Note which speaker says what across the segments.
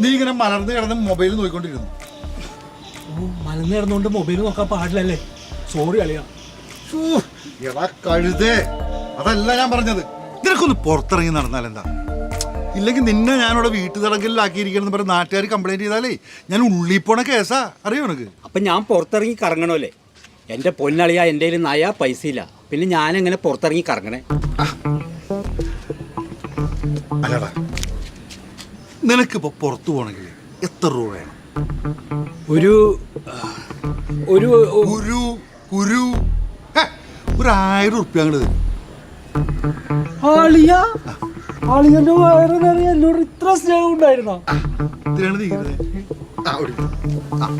Speaker 1: നീ ഇങ്ങനെ മലർന്ന് കിടന്ന് മൊബൈൽ നോക്കിക്കൊണ്ടിരുന്നു
Speaker 2: ഓ മലന്ന് കിടന്നുകൊണ്ട് മൊബൈൽ നോക്കാൻ പാടില്ലല്ലേ? സോറി അളിയാ.
Speaker 1: എടാ കഴുതേ അതല്ല ഞാൻ പറഞ്ഞത്. നിനക്കൊന്ന് പുറത്തിറങ്ങി നടന്നാൽ എന്താ ഇല്ലെങ്കിൽ നിന്നെ ഞാനിവിടെ വീട്ടു തടങ്കലിലാക്കിയിരിക്കണം പറഞ്ഞ് നാട്ടുകാർ കംപ്ലൈന്റ് ചെയ്താലേ ഞാൻ ഉള്ളി പോണ കേസാ. അറിയോ നിനക്ക്?
Speaker 3: അപ്പം ഞാൻ പുറത്തിറങ്ങി കറങ്ങണമല്ലേ? എന്റെ പൊന്നളിയാ എന്റെ കയ്യിൽ നയാ പൈസ ഇല്ല പിന്നെ ഞാനെങ്ങനെ പുറത്തിറങ്ങി കറങ്ങണേ?
Speaker 1: അല്ലടാ നിനക്കിപ്പോ പുറത്തു പോകണമെങ്കിൽ എത്ര രൂപ വേണം?
Speaker 3: ഒരു ഒരു
Speaker 1: ഒരു കുരു ഒരു ആയിരം ഉറുപ്പ്യ അങ്ങോട്ട് തരും.
Speaker 2: ആളിയ ആളിയന്റെ വയറ് നിറയെ എന്നോട് ഇത്ര സ്നേഹം ഉണ്ടായിരുന്നോ?
Speaker 1: ഇതിനാണ് തീരുന്നത് ആ ഒരു ആ.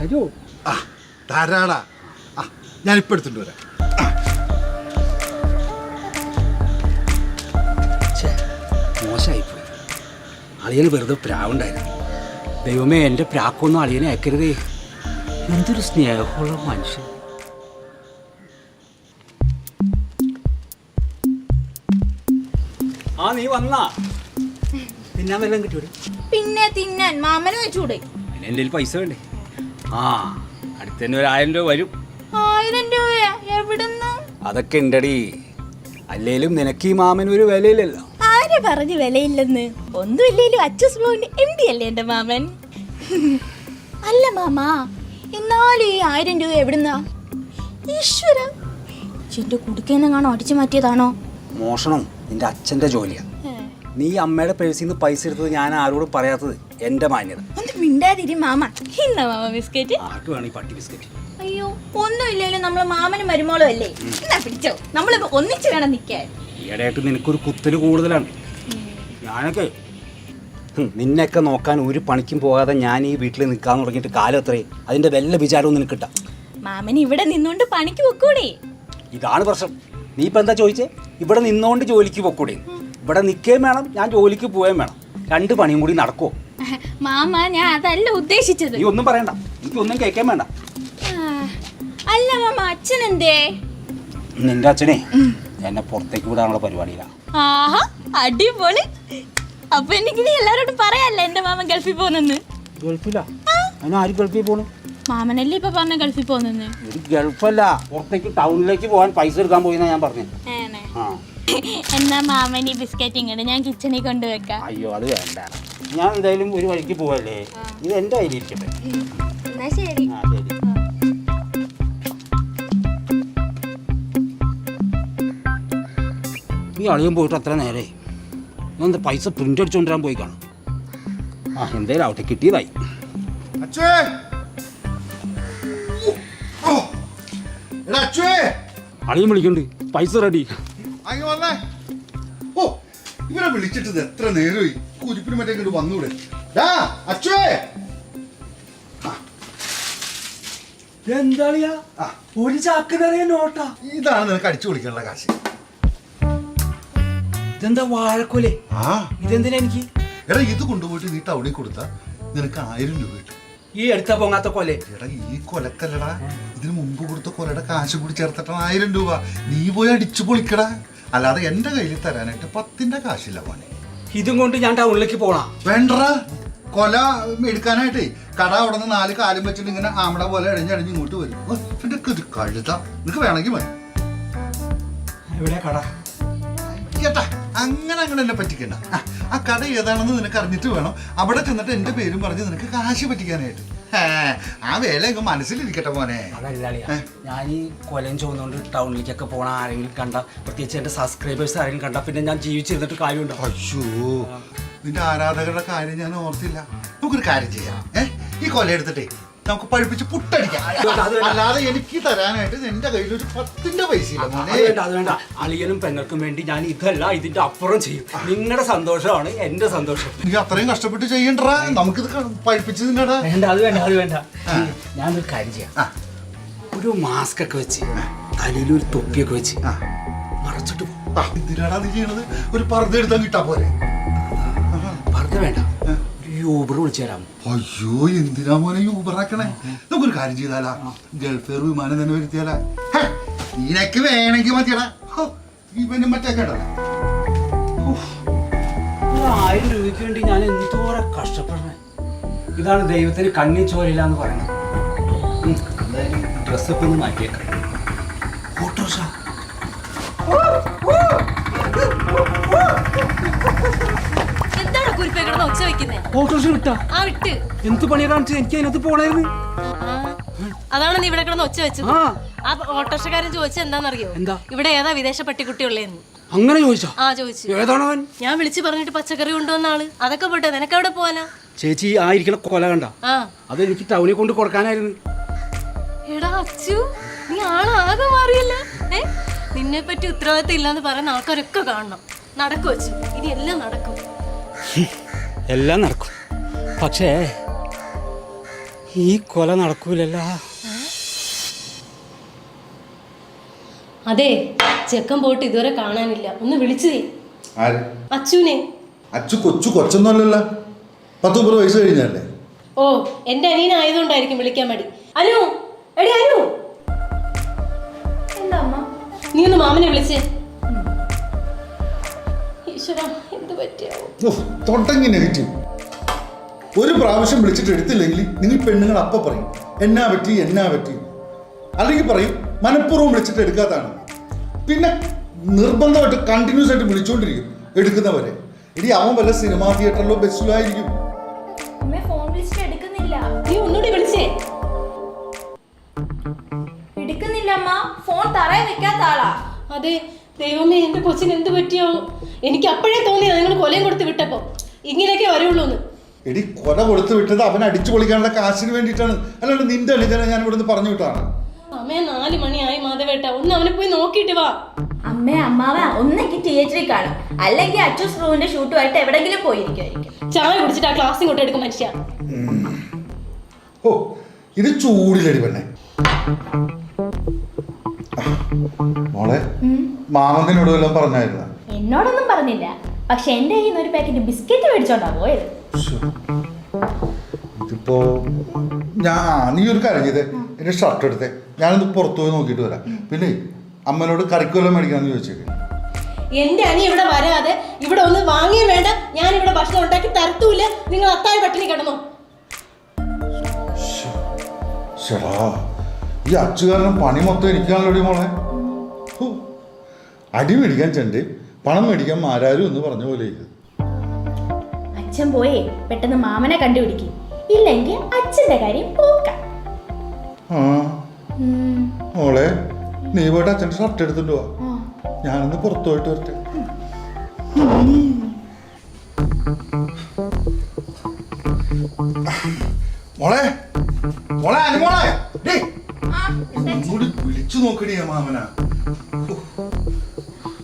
Speaker 2: അയ്യോ.
Speaker 1: ആ ധാരാളാ. ആ ഞാനിപ്പോൾ എടുത്തിട്ട് വരാം.
Speaker 3: മോശമായിപ്പോയി. അളിയന് വെറുതെ പ്രാവുണ്ടായിരുന്നു. ദൈവമേ എന്റെ പ്രാക്കൊന്നും അളിയനെ അയക്കരുതേ. എന്തൊരു സ്നേഹമുള്ള മനുഷ്യൻ. നീ വന്നാ? തിന്നാൻ വല്ലതും കിട്ടൂടെ?
Speaker 4: പിന്നെ തിന്നാൻ മാമന് വെച്ചൂടെ?
Speaker 3: പിന്നെ എന്റെ കയ്യിൽ പൈസ വേണ്ടേ? ആ അടുത്ത തന്നെ ഒരു ആയിരം രൂപ വരും.
Speaker 4: ആയിരം രൂപയാ? എവിടുന്ന്?
Speaker 3: അതൊക്കെ ഉണ്ടടി. അല്ലേലും നിനക്ക് ഈ മാമന് ഒരു വിലയില്ലല്ലോ.
Speaker 4: ആര് പറഞ്ഞു വിലയില്ലെന്ന്? ഒന്നുമില്ലേലും അച്ചസ് ബ്ലോന്റെ എം ഡി അല്ലേ എന്റെ മാമൻ? അല്ല മാമാ എന്നാലും ഈ ആയിരം രൂപ എവിടുന്നാ? ഈശ്വര എന്റെ കുടുക്കെന്ന് കാണോ അടിച്ചു മാറ്റിയതാണോ?
Speaker 3: മോഷണം നിന്റെ അച്ഛന്റെ ജോലിയാണ് നീ അമ്മയുടെ പേഴ്സിൽ നിന്ന് പൈസ എടുത്തത് ഞാൻ ആരോടും പറയാത്തത് എന്റെ മാന്യത.
Speaker 4: ഒന്ന് മിണ്ടാതിരി മാമ. ഇന്ന മാമ ബിസ്ക്കറ്റ്?
Speaker 3: ആർക്ക് വേണം ഈ പട്ടി ബിസ്ക്കറ്റ്?
Speaker 4: അയ്യോ ഒന്നുമില്ലേലും നമ്മൾ മാമനും മരുമോളും അല്ലേ എന്നാ പിടിച്ചോ. നമ്മളിപ്പോ ഒന്നിച്ച് വേണം നിക്കാൻ
Speaker 3: ഈയിടെയായിട്ട് നിനക്കൊരു കുത്തൽ കൂടുതലാണ്. ഞാനൊക്കെ നിന്നെയൊക്കെ നോക്കാൻ ഒരു പണിക്കും പോകാതെ ഞാൻ ഈ വീട്ടിൽ നിൽക്കാൻ തുടങ്ങിയിട്ട് കാലം എത്രയും അതിന്റെ വല്ല വിചാരവും നിനക്ക്
Speaker 4: കിട്ടാം. മാമന് ഇവിടെ നിന്നോണ്ട് പണിക്ക് പൊക്കൂടെ?
Speaker 3: ഇതാണ് പ്രശ്നം. നീ ഇപ്പൊ എന്താ ചോദിച്ചേ? ഇവിടെ നിന്നോണ്ട് ജോലിക്ക് പൊക്കൂടെ. ഇവിടെ നിൽക്കുകയും വേണം ഞാൻ ജോലിക്ക് പോവുകയും വേണം. രണ്ട് പണിയും കൂടി നടക്കുമോ
Speaker 4: മാമ ഞാൻ അതല്ല ഉദ്ദേശിച്ചത്.
Speaker 3: നീ ഒന്നും പറയണ്ട. എനിക്കൊന്നും കേൾക്കാൻ വേണ്ട.
Speaker 4: അല്ല മാമ അച്ഛൻ എന്തേ
Speaker 3: നിന്റെ അച്ഛനെ എന്നെ പുറത്തേക്ക് വിടാനുള്ള പരിപാടിയിലാണ്
Speaker 4: ആഹാ അടിപൊളി. അപ്പൊ എനിക്ക് നീ എല്ലാരോടും പറയാല്ലേ എന്റെ മാമൻ ഗൾഫിൽ പോകുന്നെന്ന്?
Speaker 3: ഗൾഫിലാ? ആര് ഗൾഫിൽ പോണു?
Speaker 4: മാമനല്ലേ ഇപ്പൊ പറഞ്ഞ ഗൾഫിൽ പോകുന്നെന്ന്?
Speaker 3: ഒരു ഗൾഫല്ല. പുറത്തേക്ക് ടൗണിലേക്ക് പോകാൻ പൈസ എടുക്കാൻ പോയിന്നാ ഞാൻ. ആ
Speaker 4: എന്നാ മാമനി ഈ ബിസ്ക്കറ്റ് ഇങ്ങോട്ട് ഞാൻ കിച്ചണിൽ കൊണ്ടുവെക്കാം
Speaker 3: അയ്യോ അത് വേണ്ട. ഞാൻ എന്തായാലും ഒരു വഴിക്ക് പോവല്ലേ? ഇത് എന്റെ കയ്യിലിരിക്കട്ടെ
Speaker 4: എന്നാ ശരി.
Speaker 3: ആ ശരി. ഈ അളിയൻ പോയിട്ട് അത്ര നേരെ? ഞാൻ പൈസ പ്രിന്റ് അടിച്ചുകൊണ്ടിരാൻ പോയി കാണും. ആ എന്തായാലും ആവട്ടെ കിട്ടിയതായി.
Speaker 1: അച്ഛേ! ഓ, എടാ അച്ഛേ!
Speaker 3: അളിയൻ വിളിക്കുന്നുണ്ട് പൈസ റെഡി
Speaker 1: വിളിച്ചിട്ട് ഇത് എത്ര നേരമായി? കുരിപ്പിന് മറ്റേ ഇങ്ങോട്ട് വന്നൂടെ. ഡാ അച്ഛേ.
Speaker 2: എന്താളിയാ?
Speaker 1: ആ.
Speaker 2: ഒരു ചാക്ക് നിറയെ നോട്ടാ.
Speaker 1: ഇതാണ് നിനക്ക് അടിച്ചു വിളിക്കാനുള്ള കാശ്.
Speaker 3: ഇതെന്താ വാഴക്കൊലേ?
Speaker 1: ആ.
Speaker 3: ഇതെന്തിനാ എനിക്ക്?
Speaker 1: എടാ ഇത് കൊണ്ടുപോയിട്ട് നീ ടൗണിൽ കൊടുത്ത നിനക്ക് ആയിരം രൂപ കിട്ടും.
Speaker 3: ഈ എടുത്ത പൊങ്ങാത്ത കൊലെ?
Speaker 1: എടാ ഈ കൊലക്കല്ലടാ. ഇതിന് മുമ്പ് കൊടുത്ത കൊലയുടെ കാശ് കൂടി ചേർത്തിട്ടാണ് ആയിരം രൂപ. നീ പോയി അടിച്ചു പൊളിക്കടാ. അല്ലാതെ എന്റെ കയ്യിൽ തരാനായിട്ട് പത്തിന്റെ കാശില്ല മോനെ.
Speaker 3: ഇതും കൊണ്ട് ഞാൻ ടൗണിലേക്ക് പോണാ.
Speaker 1: വേണ്ട കൊല എടുക്കാനായിട്ട്. കട അവിടെ നിന്ന് നാല് കാലും വെച്ചിട്ട് ഇങ്ങനെ ആമട പോലെ ഇഴഞ്ഞടിഞ്ഞ് ഇങ്ങോട്ട് വരും. ഒക്കെ ഇത് കഴുത. നിനക്ക് വേണമെങ്കിൽ മതി.
Speaker 2: എവിടെയാ കട?
Speaker 1: ചേട്ടാ അങ്ങനെ അങ്ങനെ എന്നെ പറ്റിക്കണ്ട. ആ, കട ഏതാണെന്ന് നിനക്ക് അറിഞ്ഞിട്ട് വേണം. അവിടെ ചെന്നിട്ട് എന്റെ പേരും പറഞ്ഞ് നിനക്ക് കാശ് പറ്റിക്കാനായിട്ട്. ആ വേല അങ്ങ് മനസ്സിലിരിക്കട്ടെ മോനെ.
Speaker 3: ഞാൻ ഈ കൊലയും ചോന്നുകൊണ്ട് ടൗണിലേക്കൊക്കെ പോണ ആരെങ്കിലും കണ്ട പ്രത്യേകിച്ച് എന്റെ സബ്സ്ക്രൈബേഴ്സ് ആരെങ്കിലും കണ്ട പിന്നെ ഞാൻ ജീവിച്ചിരുന്നിട്ട് കാര്യമുണ്ടോ?
Speaker 1: അയ്യോ നിന്റെ ആരാധകരുടെ കാര്യം ഞാൻ ഓർത്തില്ല. നമുക്കൊരു കാര്യം ചെയ്യാം. ഏഹ് ഈ കൊല എടുത്തിട്ടേ നമുക്ക് പഴുപ്പിച്ച് പുട്ടടിക്കാം. അല്ലാതെ എനിക്ക് തരാനായിട്ട് എന്റെ കയ്യിൽ ഒരു പത്തിന്റെ പൈസ ഇല്ല
Speaker 3: അത് വേണ്ട അത് വേണ്ട. അളിയനും പെങ്ങൾക്കും വേണ്ടി ഞാൻ ഇതല്ല ഇതിന്റെ അപ്പുറം ചെയ്യും. നിങ്ങളുടെ സന്തോഷമാണ് എന്റെ സന്തോഷം.
Speaker 1: നീ അത്രയും കഷ്ടപ്പെട്ട് ചെയ്യണ്ടടാ. നമുക്കിത് പഴിപ്പിച്ച് തിന്നടാ.
Speaker 3: വേണ്ട അത് വേണ്ട അത് വേണ്ട. ഞാനൊരു കാര്യം ചെയ്യാം. ഒരു മാസ്ക് ഒക്കെ വെച്ച് തലയിൽ ഒരു തൊപ്പിയൊക്കെ വെച്ച്. മറച്ചിട്ട് പോ.
Speaker 1: ആ, എന്തിനാടാ നീ ചെയ്യണത്? ഒരു പർദ്ദ എടുത്താൽ കിട്ടാ പോരെ.
Speaker 3: പർദ്ദ വേണ്ട. യൂബർ വിളിച്ചു തരാം
Speaker 1: അയ്യോ എന്തിനാ മോനെ യൂബർ ആക്കണേ? നമുക്കൊരു കാര്യം ചെയ്താലാ? ഗൾഫ് എയർ വിമാനം തന്നെ വരുത്തിയാലാ? നിനക്ക് വേണമെങ്കിൽ മതിയടാ. ഇവന് മറ്റേ കേട്ടല്ല
Speaker 3: ആയിരം രൂപയ്ക്ക് വേണ്ടി ഞാൻ എന്തോരം കഷ്ടപ്പെടണേ ഇതാണ് ദൈവത്തിന് കണ്ണി ചോരയില്ല എന്ന് പറയുന്നത് എന്തായാലും ഡ്രസ്സൊക്കെ ഒന്ന് മാറ്റിയേക്കാം.
Speaker 5: ഒച്ച വെക്കുന്നേ
Speaker 3: ഓട്ടോഷ വിട്ടാ?
Speaker 5: ആ വിട്ട്.
Speaker 3: എന്ത് പണിയാ കാണിച്ചത്? എനിക്ക് അതിനകത്ത് പോണായിരുന്നു.
Speaker 5: അതാണ് നീ ഇവിടെ കിടന്ന് ഒച്ച വെച്ചത്.
Speaker 3: ആ.
Speaker 5: ആ ഓട്ടോറിക്ഷക്കാരൻ ചോദിച്ചത് എന്താണെന്നറിയോ?
Speaker 3: എന്താ?
Speaker 5: ഇവിടെ ഏതാ വിദേശ പട്ടിക്കുട്ടിയുള്ളേന്ന്.
Speaker 3: അങ്ങനെ ചോദിച്ചാ?
Speaker 5: ആ ചോദിച്ചു.
Speaker 3: ഏതാണ് അവൻ?
Speaker 5: ഞാൻ വിളിച്ചു പറഞ്ഞിട്ട് പച്ചക്കറി കൊണ്ടുവന്ന ആൾ. അതൊക്കെ പോട്ടെ നിനക്ക് അവിടെ പോവാനാ?
Speaker 3: ചേച്ചി ആ ഇരിക്കണ കൊല കണ്ട.
Speaker 5: ആ.
Speaker 3: അത് എനിക്ക് ടൗണിൽ കൊണ്ട് കൊടുക്കാനായിരുന്നു.
Speaker 5: എടാ അച്ചു നീ ആളാകെ മാറിയല്ല? ഏ? നിന്നെ പറ്റി ഉത്തരവാദിത്തം ഇല്ലാന്ന് പറയുന്ന ആൾക്കാരൊക്കെ കാണണം. നടക്കും വെച്ചു ഇനി എല്ലാം നടക്കും.
Speaker 3: എല്ലാം നടക്കും. പക്ഷേ ഈ കൊല നടക്കൂലല്ലോ.
Speaker 5: അതെ ചെക്കൻ പോയിട്ട് ഇതുവരെ കാണാനില്ല. ഒന്ന് വിളിച്ചേ
Speaker 1: ആര്?
Speaker 5: അച്ചുവിനെ
Speaker 1: അച്ചു കൊച്ചു കൊച്ചൊന്നുമല്ലല്ലോ. പത്ത് മുപ്പത് വയസ്സ് കഴിഞ്ഞല്ലേ
Speaker 5: ഓ എന്റെ അനിയനായതുകൊണ്ടായിരിക്കും വിളിക്കാൻ മടി. അനു എടി അനു.
Speaker 4: എന്താ അമ്മ?
Speaker 5: നീ ഒന്ന് മാമനെ വിളിച്ചേ. ഈശ്വര എന്ത് പറ്റിയാവോ?
Speaker 1: ഉഫ്, നെഗറ്റീവ് ഒരു പ്രാവശ്യം വിളിച്ചിട്ട് എടുത്തില്ലെങ്കിൽ നിങ്ങൾ പെണ്ണുങ്ങൾ അപ്പ പറയും എന്നാ പറ്റി എന്നാ പറ്റി? അല്ലെങ്കിൽ പറയും മനഃപൂർവം വിളിച്ചിട്ട് എടുക്കാത്തതാണ്. പിന്നെ നിർബന്ധമായിട്ട് കണ്ടിന്യൂസ് ആയിട്ട് വിളിച്ചുകൊണ്ടിരിക്കും എടുക്കുന്നവരെ. ഇനി അവൻ വല്ല സിനിമാ തിയേറ്ററിലോ ബസ്സിലോ ആയിരിക്കും.
Speaker 4: ഫോൺ വിളിച്ചിട്ട് എടുക്കുന്നില്ല.
Speaker 5: നീ ഒന്നുകൂടി വിളിച്ചേ.
Speaker 4: എടുക്കുന്നില്ല അമ്മ. ഫോൺ തറയിൽ വെക്കാത്ത ആളാ.
Speaker 5: അതെ ദൈവമേ എന്റെ കൊച്ചിന് എന്ത് പറ്റിയോ? എനിക്ക് അപ്പോഴേ തോന്നിയത് നിങ്ങൾ കൊലയും കൊടുത്ത് വിട്ടപ്പോ. ഇങ്ങനെയൊക്കെ വരുള്ളൂ എന്ന്
Speaker 1: എടി കൊല കൊടുത്ത് വിട്ടത് അവൻ അടിച്ചു പൊളിക്കാനുള്ള കാശിന് വേണ്ടിയിട്ടാണ്. അല്ലാണ്ട് നിന്റെ അളിതന ഞാൻ ഇവിടുന്ന് പറഞ്ഞു വിട്ടാണ്
Speaker 5: സമയം നാല് മണിയായി മാധവേട്ട. ഒന്ന് അവനെ പോയി നോക്കിയിട്ട് വാ.
Speaker 4: അമ്മേ അമ്മാവ ഒന്നെങ്കിൽ തിയേറ്ററിൽ കാണും. അല്ലെങ്കിൽ അച്ചൂസ് റൂമിന്റെ ഷൂട്ടുമായിട്ട് എവിടെങ്കിലും പോയിരിക്കുമായിരിക്കും
Speaker 5: ചായ കുടിച്ചിട്ട് ആ ക്ലാസ് ഇങ്ങോട്ട് എടുക്കും മനുഷ്യ.
Speaker 1: ഓ ഇത് ചൂടിലടി പെണ്ണെ. മോളെ മാമന്നിനോട് വല്ലതും പറഞ്ഞായിരുന്നു?
Speaker 4: എന്നോടൊന്നും പറഞ്ഞില്ല. പക്ഷെ എന്റെ കയ്യിൽ നിന്ന് ഒരു പാക്കറ്റ് ബിസ്ക്കറ്റ് മേടിച്ചോണ്ടാ പോയത്.
Speaker 1: ഇതിപ്പോ ഞാൻ നീ ഒരു കാര്യം ചെയ്തേ. എന്റെ ഷർട്ട് എടുത്തേ. ഞാനിത് പുറത്തു പോയി നോക്കിയിട്ട് വരാം. പിന്നെ അമ്മനോട് കറിക്കുവല്ലം മേടിക്കാന്ന് ചോദിച്ചേക്ക്.
Speaker 5: എന്റെ അനി ഇവിടെ വരാതെ ഇവിടെ ഒന്ന് വാങ്ങിയും വേണ്ട. ഞാൻ ഇവിടെ ഭക്ഷണം ഉണ്ടാക്കി തരത്തൂല്ല. നിങ്ങൾ അത്താഴ പട്ടിണി കിടന്നു.
Speaker 1: ചേടാ ഈ അച്ചുകാരനും പണി മൊത്തം എനിക്കാണല്ലോ മോളെ. അടി മേടിക്കാൻ ചെണ്ട് പണം മേടിക്കാൻ മാരാരും എന്ന് പറഞ്ഞ പോലെ ഇത്
Speaker 4: അച്ഛൻ പോയേ പെട്ടെന്ന് മാമനെ കണ്ടുപിടിക്കും. ഇല്ലെങ്കിൽ അച്ഛന്റെ കാര്യം പോക്കാം
Speaker 1: മോളെ നീ പോയിട്ട് അച്ഛന്റെ ഷർട്ട് എടുത്തിട്ട് പോവാ ഞാനൊന്ന് പുറത്തു പോയിട്ട് വരട്ടെ. മോളെ മോളെ ഒന്നുകൂടി വിളിച്ചു നോക്കണേ മാമന.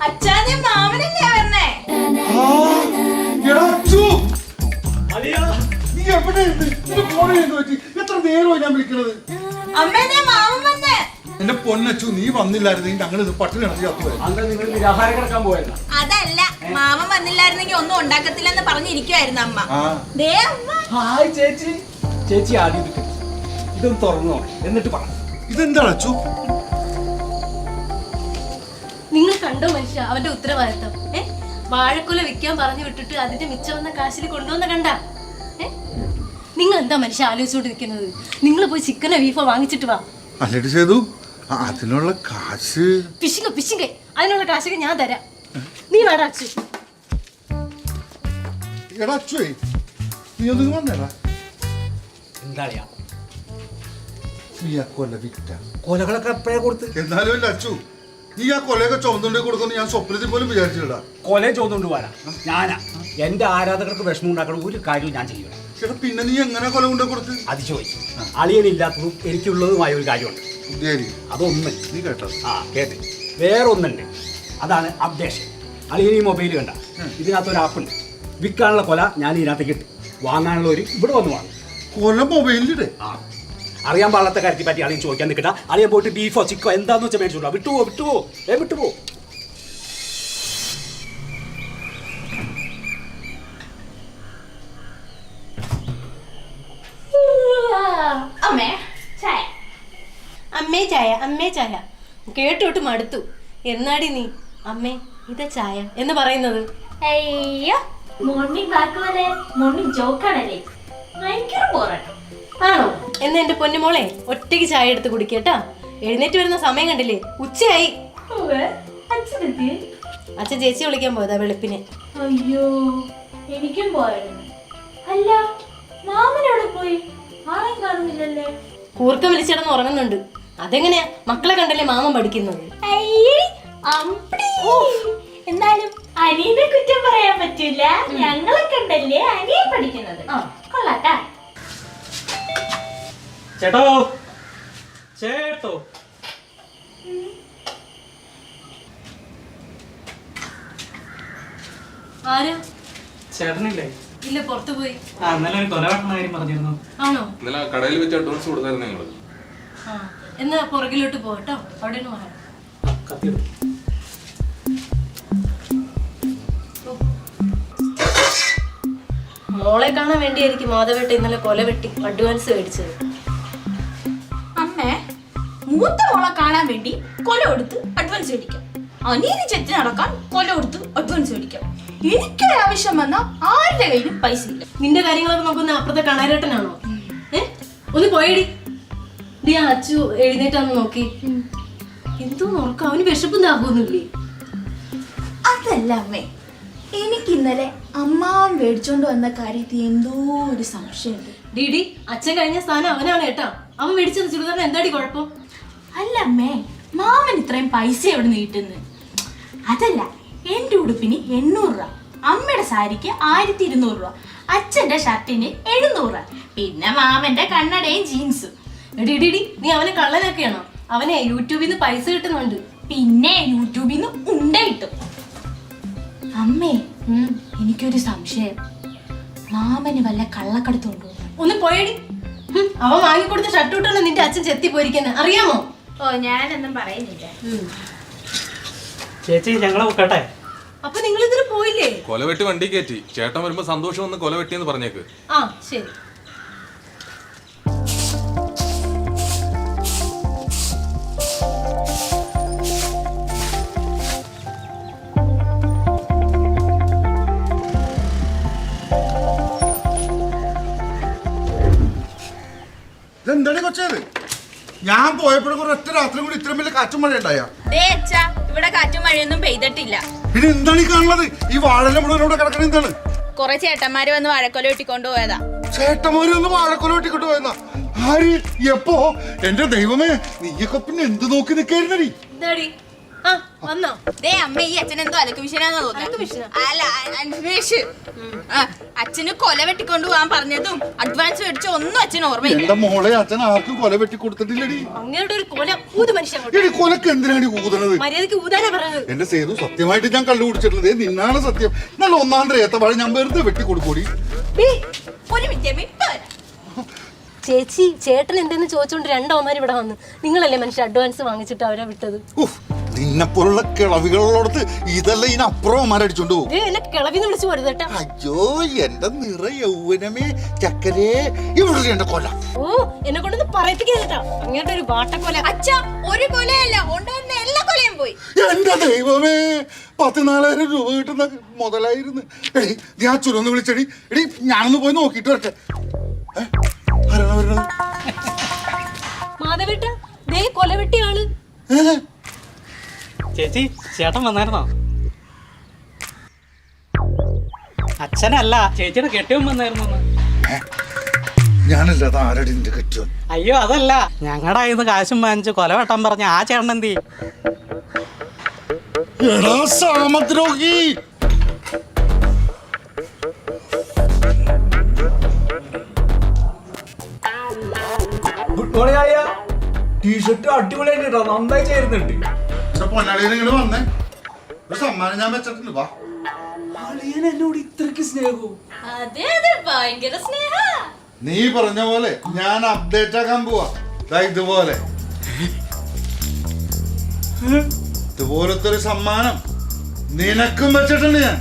Speaker 4: അച്ഛാ ഞാൻ മാമനല്ലേ പറഞ്ഞേ
Speaker 1: നീ എവിടെ എത്ര നേരമായി ഞാൻ വിളിക്കണത്?
Speaker 4: അമ്മേനെ മാമൻ വന്നേ.
Speaker 1: എന്റെ പൊന്നച്ചു നീ വന്നില്ലായിരുന്നെങ്കിൽ ഞങ്ങൾ ഇത് പട്ടിണി
Speaker 4: അതല്ല മാമൻ വന്നില്ലായിരുന്നെങ്കിൽ ഒന്നും ഉണ്ടാക്കത്തില്ലെന്ന് പറഞ്ഞിരിക്കുവായിരുന്നു അമ്മ. ദേ അമ്മ.
Speaker 3: ഹായ് ചേച്ചി. ചേച്ചി ആദ്യം. ഇതൊന്ന് തുറന്നോ. എന്നിട്ട് പറ.
Speaker 1: ഇതെന്താണ് അച്ചു?
Speaker 5: നിങ്ങൾ കണ്ടോ മനുഷ്യ അവന്റെ ഉത്തരവാദിത്തം ഏ? വാഴക്കുല വിൽക്കാൻ പറഞ്ഞു വിട്ടിട്ട് അതിന്റെ മിച്ചം വന്ന കാശിൽ കൊണ്ടുവന്ന കണ്ട. നിങ്ങൾ എന്താ മനുഷ്യ ആലോചിച്ചോണ്ട് നിൽക്കുന്നത് നിങ്ങൾ പോയി ചിക്കനോ ബീഫോ വാങ്ങിച്ചിട്ട് വാ.
Speaker 1: അല്ലടി ചെയ്തു അതിനുള്ള കാശ്.
Speaker 5: പിശുങ്ക പിശുങ്ക അതിനുള്ള കാശൊക്കെ ഞാൻ തരാം. നീ വേടാ അച്ചു.
Speaker 1: എടാ അച്ചു നീ ഒന്നും വന്നേടാ.
Speaker 3: എന്താളിയാ
Speaker 1: നീ ആ കൊല വിറ്റ.
Speaker 3: കൊലകളൊക്കെ എപ്പോഴേ കൊടുത്ത്?
Speaker 1: എന്നാലും ഇല്ല അച്ചു നീ ആ കൊലയൊക്കെ ചുമന്നുണ്ടേ ഞാൻ സ്വപ്നത്തിൽ പോലും വിചാരിച്ചില്ല
Speaker 3: കൊല ചോദിച്ചുകൊണ്ട് പോരാ. ഞാനാ. എന്റെ ആരാധകർക്ക് വിഷമം ഉണ്ടാക്കുന്ന ഒരു കാര്യവും ഞാൻ ചെയ്യൂല.
Speaker 1: ചേട്ടാ പിന്നെ നീ എങ്ങനെ കൊല കൊണ്ടേ കൊടുത്ത്?
Speaker 3: അത് ചോദിച്ചു. അളിയനില്ലാത്തതും എനിക്കുള്ളതുമായ ഒരു കാര്യമുണ്ട്.
Speaker 1: ബുദ്ധിയാരി
Speaker 3: അതൊന്ന്.
Speaker 1: നീ കേട്ടോ.
Speaker 3: ആ കേട്ട്. വേറെ ഒന്നുണ്ട് അതാണ് അപ്ഡേഷൻ. അളിയൻ ഈ മൊബൈൽ കണ്ട. ഇതിനകത്ത് ഒരു ആപ്പുണ്ട്. വിൽക്കാനുള്ള കൊല ഞാൻ ഇതിനകത്ത് കിട്ടും വാങ്ങാനുള്ള ഒരു ഇവിടെ വന്ന് വാങ്ങും.
Speaker 1: കൊല മൊബൈലിലിടെ?
Speaker 3: ആ. അറിയാൻ പാടാത്ത കാര്യത്തെ പറ്റി അളിയും ചോദിക്കാൻ നിൽക്കട്ടെ. അളിയാൻ പോയിട്ട് ബീഫോ ചിക്കോ എന്താന്ന് വെച്ചാൽ മേടിച്ചോളൂ. വിട്ടുപോ വിട്ടുപോ ഏ വിട്ടുപോ
Speaker 4: അമ്മേ ചായ.
Speaker 5: അമ്മേ ചായ അമ്മേ ചായ. കേട്ടോട്ട് മടുത്തു. എന്നാടി നീ? അമ്മേ ഇതാ ചായ. എന്ന് പറയുന്നത്?
Speaker 4: അയ്യോ മോർണിംഗ് വാക്കുമല്ലേ മോർണിംഗ് ജോക്കാണല്ലേ ഭയങ്കര ബോറാട്ടോ
Speaker 5: ആണോ? എന്നാ എന്റെ പൊന്നുമോളെ ഒറ്റയ്ക്ക് ചായ എടുത്ത് കുടിക്കട്ടാ എഴുന്നേറ്റ് വരുന്ന സമയം കണ്ടില്ലേ? ഉച്ചയായി. അച്ഛൻ ചേച്ചി വിളിക്കാൻ പോയതാ വെളുപ്പിന്.
Speaker 4: അയ്യോ എനിക്കും പോയായിരുന്നു. അല്ല പോയി? കാണുന്നില്ലല്ലേ?
Speaker 5: കൂർക്കം വിളിച്ചിടന്ന് ഉറങ്ങുന്നുണ്ട്. അതെങ്ങനെയാ? മക്കളെ കണ്ടല്ലേ മാമൻ പഠിക്കുന്നത്.
Speaker 4: എന്നാലും അനിയനെ കുറ്റം പറയാൻ പറ്റൂല ഞങ്ങളെ കണ്ടല്ലേ അനിയൻ പഠിക്കുന്നത്? കൊള്ളാട്ടാ.
Speaker 2: ചേട്ടോ. ചേട്ടോ.
Speaker 5: ആരാ?
Speaker 2: ചേട്ടനില്ലേ?
Speaker 5: ഇല്ല പുറത്തു പോയി.
Speaker 2: ആ ഇന്നലെ ഒരു കാര്യം പറഞ്ഞിരുന്നു.
Speaker 5: ആണോ?
Speaker 6: ഇന്നലെ കടയിൽ വെച്ച് അഡ്വാൻസ് കൊടുത്തായിരുന്നു ഞങ്ങൾ.
Speaker 5: ആ എന്നാ പുറകിലോട്ട് പോകട്ടോ അവിടെ നിന്ന് മോളെ കാണാൻ വേണ്ടിയായിരിക്കും മാധവേട്ട ഇന്നലെ കൊല വെട്ടി അഡ്വാൻസ് മേടിച്ചത്.
Speaker 4: മൂത്ത മോളെ കാണാൻ വേണ്ടി കൊല കൊടുത്ത് അഡ്വാൻസ് മേടിക്കാം. അനിയന് ചെത്തി നടക്കാൻ കൊല കൊടുത്ത് അഡ്വാൻസ് മേടിക്കാം. എനിക്കൊരു ആവശ്യം വന്നാൽ ആരുടെ കയ്യിലും പൈസ ഇല്ല.
Speaker 5: നിന്റെ കാര്യങ്ങളൊക്കെ നോക്കുന്ന അപ്പുറത്തെ കണാരേട്ടനാണോ? ഏ? ഒന്ന് പോയടി. നീ അച്ചു എഴുന്നേറ്റാന്ന് നോക്കി. എന്തോ നോക്കാം അവന് വിശപ്പും താങ്ങുന്നില്ലേ
Speaker 4: അതല്ല അമ്മേ. എനിക്ക് ഇന്നലെ അമ്മാവൻ മേടിച്ചോണ്ട് വന്ന കാര്യത്തിൽ എന്തോ ഒരു സംശയമുണ്ട്.
Speaker 5: ഡിഡി അച്ഛൻ കഴിഞ്ഞ സ്ഥാനം അവനാണ് കേട്ടാ. അവൻ മേടിച്ചത് ചുരിദാറിന് എന്താടി കുഴപ്പം?
Speaker 4: അല്ല അമ്മേ മാമൻ ഇത്രയും പൈസ എവിടെ നിന്ന് കിട്ടുന്നത് അതല്ല എന്റെ ഉടുപ്പിന് എണ്ണൂറ് രൂപ. അമ്മയുടെ സാരിക്ക് ആയിരത്തി ഇരുന്നൂറ് രൂപ. അച്ഛന്റെ ഷർട്ടിന് എഴുന്നൂറ് രൂപ. പിന്നെ മാമന്റെ കണ്ണടയും ജീൻസും.
Speaker 5: ഡിഡിഡി നീ അവനെ കള്ളനൊക്കെയാണോ? അവനെ യൂട്യൂബിൽ നിന്ന് പൈസ കിട്ടുന്നുണ്ട്.
Speaker 4: പിന്നെ യൂട്യൂബിൽ നിന്ന് ഉണ്ട കിട്ടും. അമ്മേ എനിക്കൊരു സംശയം. മാമന് വല്ല കള്ളക്കടത്തുണ്ടോ?
Speaker 5: ഒന്ന് പോയടി. അവൻ വാങ്ങിക്കൊടുത്ത ഷർട്ട് ഇട്ടാണ് നിന്റെ അച്ഛൻ ചെത്തി പോയിരിക്കുന്നത് അറിയാമോ?
Speaker 4: ഓ ഞാനൊന്നും പറയുന്നില്ല.
Speaker 2: ചേച്ചി ഞങ്ങളെ വെക്കട്ടെ?
Speaker 5: അപ്പൊ നിങ്ങൾ ഇതിന് പോയില്ലേ?
Speaker 6: കൊലവെട്ടി വണ്ടി കയറ്റി. ചേട്ടൻ വരുമ്പോ സന്തോഷം ഒന്ന് കൊലവെട്ടിയെന്ന് പറഞ്ഞേക്ക്.
Speaker 5: ആ ശരി.
Speaker 1: പോയപ്പോഴും ഒറ്റ രാത്രി കൂടി ഇത്രയും വലിയ കാറ്റും മഴ ഉണ്ടായ.
Speaker 4: ഇവിടെ കാറ്റും മഴയൊന്നും പെയ്തിട്ടില്ല.
Speaker 1: പിന്നെ എന്താണ് ഈ കാണുന്നത്? ഈ വാഴല മുഴുവൻ ഇവിടെ കിടക്കണ എന്താണ്?
Speaker 4: കൊറേ ചേട്ടന്മാര് വന്ന് വാഴക്കൊല വെട്ടിക്കൊണ്ട് പോയതാ.
Speaker 1: ചേട്ടന്മാര് വന്ന് വാഴക്കൊല വെട്ടിക്കൊണ്ട് പോയെന്നാ ആര്? എപ്പോ? എന്റെ ദൈവമേ നീയൊക്കെ പിന്നെ എന്ത് നോക്കി നിൽക്കായിരുന്നടി?
Speaker 5: ആ വന്നോ.
Speaker 4: ദേ അമ്മ ഈ അച്ഛൻ എന്തോ അലക്ക് മിഷനാന്ന് തോന്നുന്നു അല്ല അന്വേഷ്. അച്ഛന് കൊല വെട്ടിക്കൊണ്ട് പോകാൻ പറഞ്ഞതും അഡ്വാൻസ് മേടിച്ച ഒന്നും അച്ഛൻ ഓർമ്മയില്ല.
Speaker 1: എന്റെ മോളെ അച്ഛൻ ആർക്കും കൊല വെട്ടി കൊടുത്തിട്ടില്ലടി
Speaker 5: അങ്ങയുടെ ഒരു കൊല ഊത് മനുഷ്യൻ
Speaker 1: കൊലക്ക് എന്തിനാണ് ഊതണത്?
Speaker 5: മര്യാദയ്ക്ക് ഊതാനാ പറഞ്ഞത്.
Speaker 1: എന്റെ സേതു സത്യമായിട്ട് ഞാൻ കള്ളു കുടിച്ചിട്ടുള്ളത്. നിന്നാണ് സത്യം. നല്ല ഒന്നാം ഏത്ത വാഴ ഞാൻ വെറുതെ വെട്ടി കൊടുക്കൂടി
Speaker 4: ഒരു മിനിറ്റ്
Speaker 5: ചേച്ചി ചേട്ടൻ എന്തെന്ന് ചോദിച്ചോണ്ട് രണ്ടോമാർ ഇവിടെ വന്നു. നിങ്ങളല്ലേ മനുഷ്യ അഡ്വാൻസ് വാങ്ങിച്ചിട്ട് അവരെ വിട്ടത്?
Speaker 1: നിന്നെപ്പോലുള്ള കിളവികളോടത്ത് ഇതല്ല ഇതിനപ്പുറം അടിച്ചോണ്ട് പോകും. അയ്യോ എന്റെ നിറ യൗവനമേ ചക്കരേ ഇവിടെ എന്റെ കൊല.
Speaker 5: ഓ എന്നെ കൊണ്ടൊന്ന് പറയിപ്പിക്കാൻ കേട്ടാ. അങ്ങോട്ട് ഒരു വാട്ടക്കൊല.
Speaker 4: അച്ഛ ഒരു കൊലയല്ല കൊണ്ടുവന്ന എല്ലാ കൊലയും പോയി.
Speaker 1: എന്റെ ദൈവമേ പത്തിനാലായിരം രൂപ കിട്ടുന്ന മുതലായിരുന്നു. എടി നീ ആ ചുരൊന്ന് വിളിച്ചടി. എടി ഞാനൊന്ന് പോയി നോക്കിയിട്ട് വരട്ടെ? ആരാണ് വരുന്നത്
Speaker 5: മാധവേട്ട ദേ കൊല വെട്ടിയ ആൾ.
Speaker 1: ഏ?
Speaker 2: ചേച്ചി ചേട്ടൻ വന്നായിരുന്നോ? അച്ഛനല്ല ചേച്ചിയുടെ കെട്ടിയും വന്നായിരുന്നു ഒന്ന്.
Speaker 1: ഞാനല്ല അത് ആരടി നിന്റെ കെട്ടിയോൻ
Speaker 2: അയ്യോ അതല്ല. ഞങ്ങളുടെ കയ്യിൽ നിന്ന് കാശും വാങ്ങിച്ച് കൊല വെട്ടാൻ പറഞ്ഞ ആ ചേട്ടൻ എന്തി
Speaker 1: സാമദ്രോഹി!
Speaker 7: ഗുഡ് മോർണിംഗ് ആയ ടീഷർട്ട് അടിപൊളിയായിട്ട് നന്നായി ചേരുന്നുണ്ട്.
Speaker 1: എന്റെ പൊന്നാളിയിൽ നിങ്ങൾ വന്നേ? ഒരു സമ്മാനം ഞാൻ വെച്ചിട്ടുണ്ട് വാ.
Speaker 7: അളിയൻ എന്നോട് ഇത്രക്ക് സ്നേഹവും?
Speaker 4: അതെ അതെ ഭയങ്കര സ്നേഹ.
Speaker 1: നീ പറഞ്ഞ പോലെ ഞാൻ അപ്ഡേറ്റ് ആക്കാൻ പോവാ. ദാ ഇതുപോലെ. ഇതുപോലത്തെ ഒരു സമ്മാനം നിനക്കും വെച്ചിട്ടുണ്ട് ഞാൻ.